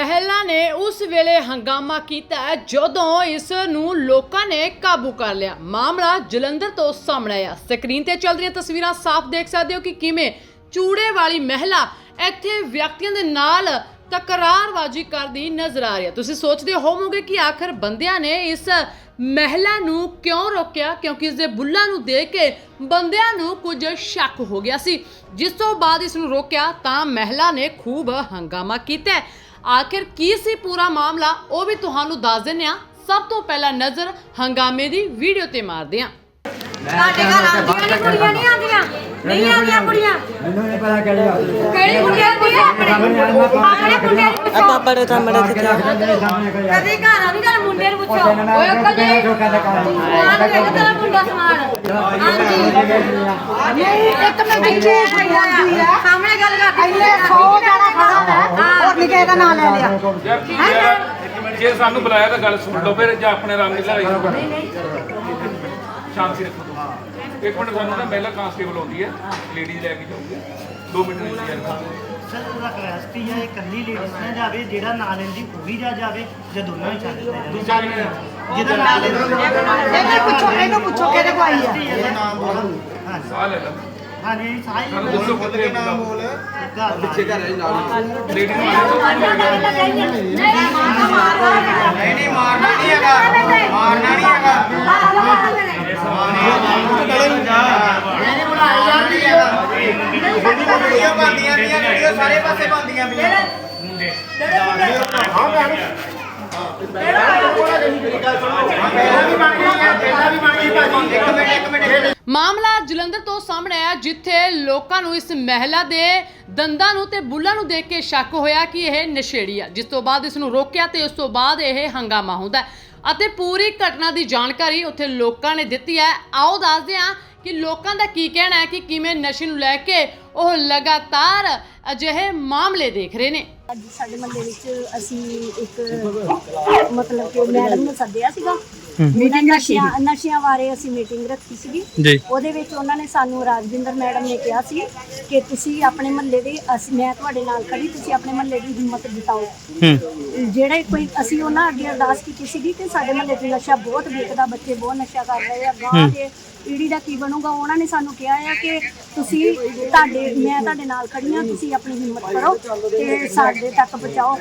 ਮਹਿਲਾ ਨੇ ਉਸ ਵੇਲੇ ਹੰਗਾਮਾ ਕੀਤਾ ਜਦੋਂ ਇਸ ਨੂੰ ਲੋਕਾਂ ਨੇ ਕਾਬੂ ਕਰ ਲਿਆ। ਮਾਮਲਾ ਜਲੰਧਰ ਤੋਂ ਸਾਹਮਣੇ ਆਇਆ। ਸਕਰੀਨ ਤੇ ਚੱਲ ਰਹੀਆਂ ਤਸਵੀਰਾਂ ਸਾਫ਼ ਦੇਖ ਸਕਦੇ ਹੋ ਕਿ ਕਿਵੇਂ ਚੂੜੇ ਵਾਲੀ ਮਹਿਲਾ ਇੱਥੇ ਵਿਅਕਤੀਆਂ ਦੇ ਨਾਲ ਤਕਰਾਰਬਾਜ਼ੀ ਕਰਦੀ ਨਜ਼ਰ ਆ ਰਹੀ ਹੈ। ਤੁਸੀਂ ਸੋਚਦੇ ਹੋਵੋਗੇ ਕਿ ਆਖਰ ਬੰਦਿਆਂ ਨੇ ਇਸ ਮਹਿਲਾ ਨੂੰ ਕਿਉਂ ਰੋਕਿਆ? ਕਿਉਂਕਿ ਇਸ ਦੇ ਬੁੱਲਾਂ ਨੂੰ ਦੇਖ ਕੇ ਬੰਦਿਆਂ ਨੂੰ ਕੁਝ ਸ਼ੱਕ ਹੋ ਗਿਆ ਸੀ। ਜਿਸ ਤੋਂ ਬਾਅਦ ਇਸ ਨੂੰ ਰੋਕਿਆ ਤਾਂ ਮਹਿਲਾ ਨੇ ਖੂਬ ਹੰਗਾਮਾ ਕੀਤਾ ਆਖਿਰ ਕੀ ਸੀ ਪੂਰਾ ਮਾਮਲਾ ਉਹ ਵੀ ਤੁਹਾਨੂੰ ਦੱਸ ਦਿੰਦੇ ਹਾਂ। ਸਭ ਤੋਂ ਪਹਿਲਾਂ ਨਜ਼ਰ ਹੰਗਾਮੇ ਦੀ ਵੀਡੀਓ ਤੇ ਮਾਰਦੇ ਹਾਂ। ਸਾਡੇ ਘਰ ਆਉਂਦੀਆਂ ਨੇ ਕੁੜੀਆਂ ਨਹੀਂ ਆਉਂਦੀਆਂ? ਨਹੀਂ ਆਉਂਦੀਆਂ ਕੁੜੀਆਂ ਮੈਨੂੰ ਨਹੀਂ ਪਤਾ ਕਿਹੜੀ ਆ ਕਿਹੜੀ ਕੁੜੀਆਂ ਆਪਣੇ ਨੂੰ ਪੁੱਛੋ। ਸਾਹਮਣੇ ਕਦੀ ਘਰ ਆਉਂਦੀ ਮੁੰਡੇ ਨੂੰ ਪੁੱਛੋ। ਓਏ ਅੰਕਲ ਜੀ ਸਮਾਨ ਵੇਖ ਤੇਰਾ ਮੁੰਡਾ ਸਮਾਨ? ਹਾਂਜੀ। ਇੱਕ ਮਿੰਟ ਪਿੱਛੇ ਬੋਲਦੀ ਆ। ਸਾਹਮਣੇ ਗੱਲ ਕਰ ਇੰਨੇ 100 ਜਣਾ ਖੜਾ ਕਿਸੇ ਦਾ ਨਾਂ ਲੈ ਲਿਆ? ਯਾਰ ਜੇ ਸਾਨੂੰ ਬੁਲਾਇਆ ਤਾਂ ਗੱਲ ਸੁਣ ਲਓ ਫਿਰ ਜਾਂ ਆਪਣੇ ਰਾਮ ਲੀਲਾ ਨਹੀਂ ਸ਼ਾਂਤੀ ਰੱਖੋ ਤੁਸੀਂ। ਇੱਕ ਮਿੰਟ ਸਾਨੂੰ ਨਾ ਮਹਿਲਾ ਕਾਂਸਟੇਬਲ ਆਉਂਦੀ ਹੈ ਲੇਡੀਜ਼ ਲੈ ਕੇ ਜਾਊਗੀ। 2 ਮਿੰਟ ਦੀ ਕਰੋ ਸਰ ਪੂਰਾ ਕੈਪੈਸਿਟੀ ਹੈ ਇਕੱਲੀ ਲੇਡੀਜ਼ ਨਾ ਜਾਵੇ ਜਿਹੜਾ ਨਾਲ ਲੈਂਦੀ ਉਹ ਵੀ ਜਾ ਜਾਵੇ ਜਾਂ ਦੋਨੋਂ ਹੀ ਚੱਲ ਜਾਵੇ ਦੂਜਾ ਮਿੰਟ ਜਿਹਦਾ ਨਾਲ ਇਹਨੂੰ ਪੁੱਛੋ ਇਹਨੂੰ ਪੁੱਛੋ ਕਿਹਦੇ ਕੋ ਆਈ ਆ ਸਾਹ ਲੈ ਲੈ। ਹਾਂਜੀ ਸਾਈ ਸਾਨੂੰ ਦੱਸੋ ਕਿੱਥੇ ਨਾਮ ਬੋਲ ਪਿੱਛੇ ਘਰ ਲੇਡੀਜ਼ ਨੂੰ ਨਹੀਂ ਨਹੀਂ ਮਾਰਨਾ ਨਹੀਂ ਹੈਗਾ ਮਾਰਨਾ ਨਹੀਂ ਹੈਗਾ ਵੀਡੀਓ ਬਣਦੀਆਂ ਪਈਆਂ ਵੀਡੀਓ ਸਾਰੇ ਪਾਸੇ ਬਣਦੀਆਂ ਪਈਆਂ ਪਹਿਲਾਂ ਵੀ ਬਣ ਗਈ ਹੈ ਪਹਿਲਾਂ ਵੀ ਬਣ ਗਈ ਭਾਜੀ ਇੱਕ ਮਿੰਟ ਇੱਕ ਮਿੰਟ ਮਾਮਲਾ ਜਲੰਧਰ ਤੋਂ ਸਾਹਮਣੇ ਆਇਆ, ਜਿੱਥੇ ਲੋਕਾਂ ਨੂੰ ਇਸ ਮਹਿਲਾ ਦੇ ਦੰਦਾਂ ਨੂੰ ਤੇ ਬੁੱਲਾਂ ਨੂੰ ਦੇਖ ਕੇ ਸ਼ੱਕ ਹੋਇਆ ਕਿ ਇਹ ਨਸ਼ੇੜੀ ਆ। ਜਿਸ ਤੋਂ ਬਾਅਦ ਇਸ ਨੂੰ ਰੋਕਿਆ ਤੇ ਉਸ ਤੋਂ ਬਾਅਦ ਇਹ ਹੰਗਾਮਾ ਹੁੰਦਾ ਅਤੇ ਪੂਰੀ ਘਟਨਾ ਦੀ ਜਾਣਕਾਰੀ ਉੱਥੇ ਲੋਕਾਂ ਨੇ ਦਿੱਤੀ ਹੈ। ਆਓ ਦੱਸਦੇ ਹਾਂ ਕਿ ਲੋਕਾਂ ਦਾ ਕੀ ਕਹਿਣਾ ਹੈ ਕਿ ਕਿਵੇਂ ਨਸ਼ੇ ਨੂੰ ਲੈ ਕੇ ਉਹ ਲਗਾਤਾਰ ਅਜਿਹੇ ਮਾਮਲੇ ਦੇਖ ਰਹੇ ਨੇ। ਅੱਜ ਸਾਡੇ ਮਹੱਲੇ ਵਿੱਚ ਅਸੀਂ ਇੱਕ ਮਤਲਬ ਕਿ ਮੈਡਮ ਨੂੰ ਸੱਦਿਆ ਸੀਗਾ। ਮੀਟਿੰਗ ਨਸ਼ਿਆਂ ਨਸ਼ਿਆਂ ਬਾਰੇ ਅਸੀਂ ਮੀਟਿੰਗ ਰੱਖੀ ਸੀਗੀ। ਜੀ। ਉਹਦੇ ਵਿੱਚ ਉਹਨਾਂ ਨੇ ਸਾਨੂੰ ਰਾਜਵਿੰਦਰ ਮੈਡਮ ਨੇ ਕਿਹਾ ਸੀ ਕਿ ਤੁਸੀਂ ਆਪਣੇ ਮਹੱਲੇ ਦੇ ਅਸੀਂ ਮੈਂ ਤੁਹਾਡੇ ਨਾਲ ਖੜੀ ਤੁਸੀਂ ਆਪਣੇ ਮਹੱਲੇ ਦੀ ਹਿੰਮਤ ਜਤਾਓ। ਜਿਹੜੇ ਕੋਈ ਅਸੀਂ ਉਹਨਾਂ ਅੱਗੇ ਅਰਦਾਸ ਕੀਤੀ ਸੀਗੀ ਕਿ ਸਾਡੇ ਮਹੱਲੇ 'ਚ ਨਸ਼ਾ ਬਹੁਤ ਵਿਕਦਾ ਬੱਚੇ ਬਹੁਤ ਨਸ਼ਾ ਕਰ ਰਹੇ ਆ ਗਾਂ ਦੇ ਪੀੜੀ ਦਾ ਕੀ ਬਣੂਗਾ, ਉਹਨਾਂ ਨੇ ਸਾਨੂੰ ਕਿਹਾ ਹੈ ਕਿ ਤੁਸੀਂ ਤੁਹਾਡੇ, ਮੈਂ ਤੁਹਾਡੇ ਨਾਲ ਖੜੀ ਹਾਂ, ਤੁਸੀਂ ਆਪਣੀ ਹਿੰਮਤ ਕਰੋ ਤੇ ਸਾਡੇ ਤੱਕ ਪਹੁੰਚਾਓ।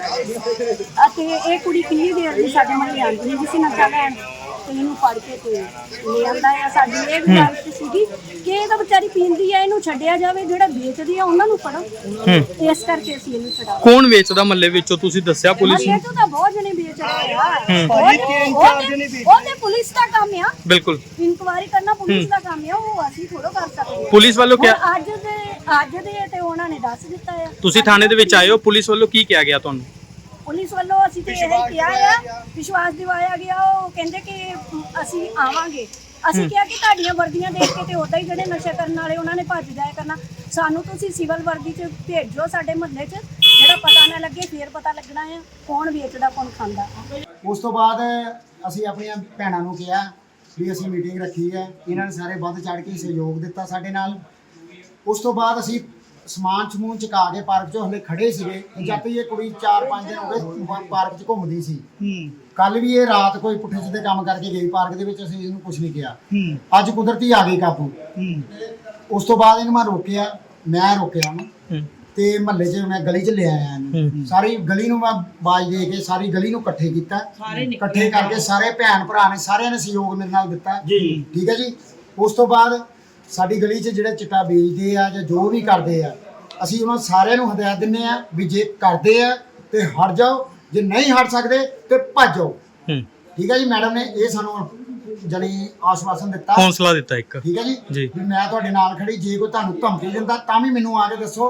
ਅਤੇ ਇਹ ਕੁੜੀ ਕਿੰਨੀ ਦੇਰ ਦੀ ਸਾਡੇ ਮਹੱਲੇ ਆਉਂਦੀ ਨਹੀਂ ਸੀ ਨਸ਼ਾ ਲੈਣ ਇਹਨੂੰ ਫੜ ਕੇ ਤੇ ਲੈ ਆਂਦਾ ਆ। ਸਾਡੀ ਇਹ ਗੁਜ਼ਾਰਿਸ਼ ਸੀਗੀ ਕਿ ਇਹ ਤਾਂ ਵਿਚਾਰੀ ਪੀਂਦੀ ਆ ਇਹਨੂੰ ਛੱਡਿਆ ਜਾਵੇ ਜਿਹੜਾ ਵੇਚਦੀ ਆ ਉਹਨਾਂ ਨੂੰ ਫੜੋ। ਇਸ ਕਰਕੇ ਅਸੀਂ ਇਹਨੂੰ ਛਡਾਓ ਕੌਣ ਵੇਚਦਾ ਮੱਲੇ ਵਿੱਚੋਂ? ਤੁਸੀਂ ਦੱਸਿਆ ਪੁਲਿਸ ਨੂੰ? ਮਹੱਲੇ ਤੋਂ ਤਾਂ ਬਹੁਤ ਜਣੇ ਵੇਚ ਰਹੇ ਆ। ਉਹਦੇ- ਉਹਦੇ ਉਹਦੇ ਪੁਲਿਸ ਦਾ ਕੰਮ ਆ। ਬਿਲਕੁਲ। ਇਨਕੁਆਇਰੀ ਕਰਨਾ ਪੁਲਿਸ ਦਾ ਕੰਮ ਆ ਉਹ ਅਸੀਂ ਥੋੜੋ ਕਰ ਸਕਦੇ ਆ। ਪੁਲਿਸ ਵੱਲੋਂ ਕਿਹਾ ਹੁਣ ਅੱਜ ਦੇ ਅੱਜ ਦੇ ਤੇ ਉਹਨਾਂ ਨੇ ਦੱਸ ਦਿੱਤਾ ਆ। ਤੁਸੀਂ ਥਾਣੇ ਦੇ ਵਿੱਚ ਆਏ ਹੋ ਪੁਲਿਸ ਵੱਲੋਂ ਕੀ ਕਿਹਾ ਗਿਆ ਤੁਹਾਨੂੰ? ਪੁਲਿਸ ਵੱਲੋਂ ਅਸੀਂ ਤੇ ਇਹ ਕਿਹਾ ਆ ਵਿਸ਼ਵਾਸ ਦਿਵਾਇਆ ਗਿਆ ਉਹ ਕਹਿੰਦੇ ਕਿ ਅਸੀਂ ਆਵਾਂਗੇ। ਅਸੀਂ ਕਿਹਾ ਕਿ ਤੁਹਾਡੀਆਂ ਵਰਦੀਆਂ ਦੇਖ ਕੇ ਤੇ ਉਦਾਂ ਹੀ ਜਿਹੜੇ ਨਸ਼ਾ ਕਰਨ ਵਾਲੇ ਉਹਨਾਂ ਨੇ ਭੱਜ ਜਾਇਆ ਕਰਨਾ। ਸਾਨੂੰ ਤੁਸੀਂ ਸਿਵਲ ਵਰਦੀ 'ਚ ਭੇਜੋ ਸਾਡੇ ਮੁਹੱਲੇ 'ਚ ਜਿਹੜਾ ਪਤਾ ਨਾ ਲੱਗੇ ਫੇਰ ਪਤਾ ਲੱਗਣਾ ਆ ਕੌਣ ਵੇਚਦਾ ਕੌਣ ਖਾਂਦਾ। ਉਸ ਤੋਂ ਬਾਅਦ ਅਸੀਂ ਆਪਣੀਆਂ ਭੈਣਾਂ ਨੂੰ ਕਿਹਾ ਵੀ ਅਸੀਂ ਮੀਟਿੰਗ ਰੱਖੀ ਹੈ। ਇਹਨਾਂ ਨੇ ਸਾਰੇ ਵੱਧ ਚੜ ਕੇ ਸਹਿਯੋਗ ਦਿੱਤਾ ਸਾਡੇ ਨਾਲ। ਉਸ ਤੋਂ ਬਾਅਦ ਅਸੀਂ ਸਮਾਨ ਸਮੂਨ ਚੁਕਾ ਕੇ ਪਾਰਕ 'ਚ ਹਲੇ ਖੜੇ ਸੀਗੇ। ਤੇ ਜਦ ਤੱਕ ਇਹ ਕੁੜੀ 4-5 ਦਿਨ ਹੋ ਗਏ ਪਾਰਕ 'ਚ ਘੁੰਮਦੀ ਸੀ। ਹੂੰ। ਕੱਲ ਵੀ ਇਹ ਰਾਤ ਕੋਈ ਪੁੱਠੇ ਸਿੱਧੇ ਕੰਮ ਕਰਕੇ ਗਈ ਪਾਰਕ ਦੇ ਵਿੱਚ ਅਸੀਂ ਇਹਨੂੰ ਕੁਝ ਨਹੀਂ ਕਿਹਾ। ਹੂੰ। ਅੱਜ ਕੁਦਰਤੀ ਆ ਗਈ ਕਾਬੂ। ਹੂੰ। ਉਸ ਤੋਂ ਬਾਅਦ ਇਹਨੂੰ ਮੈਂ ਰੋਕਿਆ ਮੈਂ ਰੋਕਿਆ ਉਹਨੂੰ। ਤੇ ਮਹੱਲੇ 'ਚ ਮੈਂ ਗਲੀ 'ਚ ਲੈ ਆਇਆ ਇਹਨੂੰ ਸਾਰੀ ਗਲੀ ਨੂੰ ਮੈਂ ਬਾਜ ਦੇ ਕੇ ਸਾਰੀ ਗਲੀ ਨੂੰ ਇਕੱਠੇ ਕੀਤਾ। ਇਕੱਠੇ ਕਰਕੇ ਸਾਰੇ ਭੈਣ ਭਰਾ ਨੇ ਸਾਰਿਆਂ ਨੇ ਸਹਿਯੋਗ ਮੇਰੇ ਨਾਲ ਦਿੱਤਾ। ਜੀ। ਠੀਕ ਹੈ ਜੀ? ਉਸ ਤੋਂ ਬਾਅਦ ਸਾਡੀ ਗਲੀ 'ਚ ਜਿਹੜੇ ਚਿੱਟਾ ਵੇਚਦੇ ਆ ਜਾਂ ਜੋ ਵੀ ਕਰਦੇ ਆ ਅਸੀਂ ਉਹਨਾਂ ਸਾਰਿਆਂ ਨੂੰ ਹਦਾਇਤ ਦਿੰਨੇ ਆ ਵੀ ਜੇ ਕਰਦੇ ਆ ਤੇ ਹਟ ਜਾਓ ਜੇ ਨਹੀਂ ਹਟ ਸਕਦੇ ਤੇ ਭੱਜ ਜਾਓ। ਠੀਕ ਹੈ ਜੀ ਮੈਡਮ ਨੇ ਇਹ ਸਾਨੂੰ ਜਣੀ ਆਸ਼ਵਾਸਨ ਦਿੱਤਾ। ਹੌਸਲਾ ਦਿੱਤਾ ਇੱਕ। ਠੀਕ ਹੈ ਜੀ? ਜੀ। ਵੀ ਮੈਂ ਤੁਹਾਡੇ ਨਾਲ ਖੜੀ ਜੇ ਕੋਈ ਤੁਹਾਨੂੰ ਧਮਕੀ ਦਿੰਦਾ ਤਾਂ ਵੀ ਮੈਨੂੰ ਆ ਕੇ ਦੱਸੋ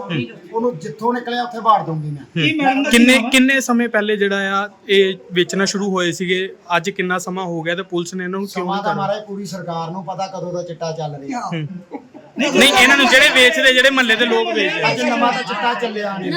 ਉਹਨੂੰ ਜਿੱਥੋਂ ਨਿਕਲਿਆ ਉੱਥੇ ਬਾੜ ਦਊਂਗੀ ਮੈਂ। ਕਿੰਨੇ ਕਿੰਨੇ ਸਮੇਂ ਪਹਿਲੇ ਜਿਹੜਾ ਆ ਇਹ ਵੇਚਣਾ ਸ਼ੁਰੂ ਹੋਏ ਸੀਗੇ? ਅੱਜ ਕਿੰਨਾ ਸਮਾਂ ਹੋ ਗਿਆ ਤੇ ਪੁਲਿਸ ਨੇ ਇਹਨਾਂ ਨੂੰ ਕਿਉਂ ਨਹੀਂ ਤਾਂ ਕਰ ਮਾਰਾ ਪੂਰੀ ਸਰਕਾਰ ਨੂੰ ਪਤਾ ਕਦੋਂ ਦਾ ਚਿੱਟਾ ਚੱਲ ਰਿਹਾ। ਨਹੀਂ ਇਹਨਾਂ ਨੂੰ ਜਿਹੜੇ ਵੇਚਦੇ ਜਿਹੜੇ ਮਹੱਲੇ ਦੇ ਲੋਕ ਵੇਚਦੇ। ਅੱਜ ਨਵਾਂ ਤਾਂ ਚਿੱਟਾ ਚੱਲਿਆ ਨਹੀਂ।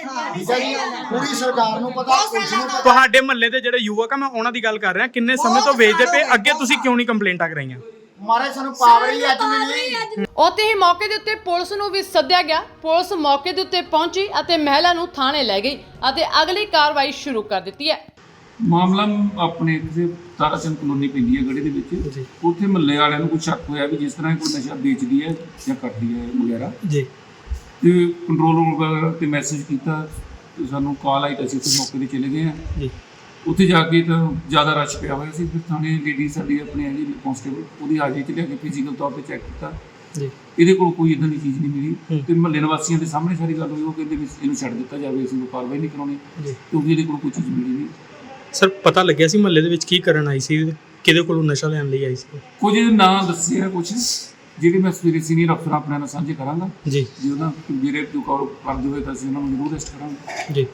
ਠੀਕ ਹੈ ਜੀ। ਪੂਰੀ ਸਰਕਾਰ ਨੂੰ ਪਤਾ ਪੁਲਿਸ ਨੂੰ ਪਤਾ। ਤੁਹਾਡੇ ਮਹੱਲੇ ਦੇ ਜਿਹੜੇ ਯੁਵਕ ਆ ਮੈਂ ਉਹਨਾਂ ਦੀ ਗੱਲ ਕਰ ਰਿਹਾ ਕਿੰਨੇ ਸਮੇਂ ਤੋਂ ਵੇਚਦੇ ਪਏ ਅੱਗੇ ਤੁਸੀਂ ਕਿਉਂ ਨਹੀਂ ਕੰਪਲੇਂਟਾਂ ਕਰਾਈਆਂ ਮਹਾਰਾਜ ਸਾਨੂੰ ਪਾਵਰ ਹੀ ਅੱਜ ਮਿਲੀ। ਉੱਥੇ ਹੀ ਮੌਕੇ ਦੇ ਉੱਤੇ ਪੁਲਿਸ ਨੂੰ ਵੀ ਸੱਦਿਆ ਗਿਆ। ਪੁਲਿਸ ਮੌਕੇ ਦੇ ਉੱਤੇ ਪਹੁੰਚੀ ਅਤੇ ਮਹਿਲਾ ਨੂੰ ਥਾਣੇ ਲੈ ਗਈ ਅਤੇ ਅਗਲੀ ਕਾਰਵਾਈ ਸ਼ੁਰੂ ਕਰ ਦਿੱਤੀ ਹੈ। ਮਾਮਲਾ ਆਪਣੇ ਕਿਸੇ ਤਾਰਾਚੰਦ ਕਲੋਨੀ ਪੈਂਦੀ ਹੈ ਗੜੇ ਦੇ ਵਿੱਚ। ਉੱਥੇ ਮਹੱਲੇ ਵਾਲਿਆਂ ਨੂੰ ਕੋਈ ਸ਼ੱਕ ਹੋਇਆ ਵੀ ਜਿਸ ਤਰ੍ਹਾਂ ਕੋਈ ਨਸ਼ਾ ਵੇਚਦੀ ਹੈ ਜਾਂ ਕਰਦੀ ਹੈ ਵਗੈਰਾ? ਜੀ। ਤੇ ਕੰਟਰੋਲ ਰੂਮ ਵਗੈਰਾ ਤੇ ਮੈਸੇਜ ਕੀਤਾ ਤੇ ਸਾਨੂੰ ਕਾਲ ਆਈ ਤਾਂ ਅਸੀਂ ਉੱਥੇ ਮੌਕੇ ਤੇ ਚਲੇ ਗਏ ਜੀ। ਉੱਥੇ ਜਾ ਕੇ ਤਾਂ ਜ਼ਿਆਦਾ ਰਸ਼ ਪਿਆ ਹੋਇਆ ਸੀ ਫਿਰ ਥਾਣੇ ਲੇਡੀ ਸਾਡੀ ਆਪਣੀ ਹੈਗੀ ਕਨਸਟੇਬਲ ਉਹਦੀ ਹਾਜ਼ਰੀ 'ਚ ਲਿਆ ਕੇ ਫਿਜ਼ੀਕਲ ਤੌਰ ਤੇ ਚੈੱਕ ਕੀਤਾ। ਜੀ। ਇਹਦੇ ਕੋਲ ਕੋਈ ਇਦਾਂ ਦੀ ਚੀਜ਼ ਨਹੀਂ ਮਿਲੀ। ਤੇ ਮਹੱਲੇ ਨਿਵਾਸੀਆਂ ਦੇ ਸਾਹਮਣੇ ਸਾਰੀ ਗੱਲ ਹੋਈ ਉਹ ਕਹਿੰਦੇ ਵੀ ਇਹਨੂੰ ਛੱਡ ਦਿੱਤਾ ਜਾਵੇ ਅਸੀਂ ਕੋਈ ਕਾਰਵਾਈ ਨਹੀਂ ਕਰਾਉਣੀ। ਜੀ। ਕਿਉਂਕਿ ਇਹਦੇ ਕੋਲ ਕੋਈ ਚੀਜ਼ ਮਿਲੀ ਨਹੀਂ। ਸਰ ਪਤਾ ਲੱਗਿਆ ਸੀ ਮਹੱਲੇ ਦੇ ਵਿੱਚ ਕੀ ਕਰਨ ਆਈ ਸੀ ਕਿਹਦੇ ਕੋਲੋਂ ਨਸ਼ਾ ਲੈਣ ਲਈ ਆਈ ਸੀ? ਕੁਝ ਨਾਂ ਦੱਸਿਆ ਕੁਝ ਜਿਹੜੇ ਮੈਂ ਸਵੇਰੇ ਸੀਨੀਅਰ ਅਫਸਰ ਆਪਣੇ ਨਾਲ ਸਾਂਝੇ ਕਰਾਂਗਾ ਜੀ। ਜੇ ਉਹਨਾਂ ਜਿਹੜੇ ਜੋ ਕਾਲ ਕਰਦੇ ਹੋਏ ਤਾਂ ਅਸੀਂ ਉਹਨਾਂ ਨੂੰ ਜ਼ਰੂਰ ਅਰੈਸਟ ਕਰਾਂਗੇ। ਜੀ।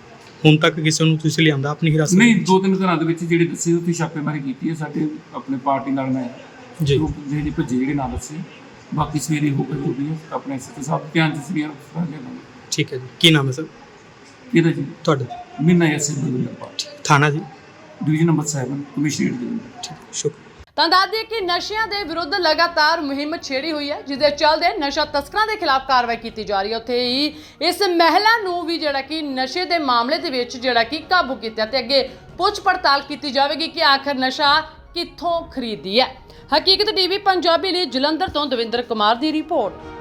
ਹੁਣ ਤੱਕ ਕਿਸੇ ਨੂੰ ਤੁਸੀਂ ਲਿਆਂਦਾ ਆਪਣੀ ਹਿਰਾਸਤ ਨਹੀਂ? ਦੋ ਤਿੰਨ ਘਰਾਂ ਦੇ ਵਿੱਚ ਜਿਹੜੇ ਦੱਸੇ ਉੱਥੇ ਛਾਪੇਮਾਰੀ ਕੀਤੀ ਹੈ ਸਾਡੇ ਆਪਣੇ ਪਾਰਟੀ ਨਾਲ ਮੈਂ ਜੀ। ਦੇ ਜਿਹੜੇ ਭੱਜੇ ਜਿਹੜੇ ਨਾਂ ਦੱਸੇ ਬਾਕੀ ਸਵੇਰੇ ਹੋ ਕੇ ਜੋ ਵੀ ਹੈ ਆਪਣੇ ਐਸਐਸਪੀ ਸਾਹਿਬ ਧਿਆਨ ਚ ਲਾਂਗੇ ਠੀਕ ਹੈ ਜੀ। ਕੀ ਨਾਮ ਹੈ ਸਰ? ਇਹਦਾ ਜੀ। ਤੁਹਾਡਾ? ਮੀਨਾ ਬਦਲਿਆ ਪਾਰਟੀ ਥਾਣਾ ਜੀ? ਡਿਵੀਜ਼ਨ ਨੰਬਰ 7 ਕਮਿਸ਼ਨਰੇਟ ਜਲੰਧਰ ਠੀਕ ਸ਼ੁਕਰ ਤਾਂ ਦੱਸ ਦਈਏ ਕਿ ਨਸ਼ਿਆਂ ਦੇ ਵਿਰੁੱਧ ਲਗਾਤਾਰ ਮੁਹਿੰਮ ਛੇੜੀ ਹੋਈ ਹੈ, ਜਿਸ ਦੇ ਚੱਲਦੇ ਨਸ਼ਾ ਤਸਕਰਾਂ ਦੇ ਖਿਲਾਫ ਕਾਰਵਾਈ ਕੀਤੀ ਜਾ ਰਹੀ ਹੈ। ਉੱਥੇ ਹੀ ਇਸ ਮਹਿਲਾ ਨੂੰ ਵੀ ਜਿਹੜਾ ਕਿ ਨਸ਼ੇ ਦੇ ਮਾਮਲੇ ਦੇ ਵਿੱਚ ਜਿਹੜਾ ਕਿ ਕਾਬੂ ਕੀਤਾ ਤੇ ਅੱਗੇ ਪੁੱਛ ਪੜਤਾਲ ਕੀਤੀ ਜਾਵੇਗੀ ਕਿ ਆਖਰ ਨਸ਼ਾ ਕਿੱਥੋਂ ਖਰੀਦੀ ਹੈ। ਹਕੀਕਤ ਟੀਵੀ ਪੰਜਾਬੀ ਲਈ ਜਲੰਧਰ ਤੋਂ ਦਵਿੰਦਰ ਕੁਮਾਰ ਦੀ ਰਿਪੋਰਟ।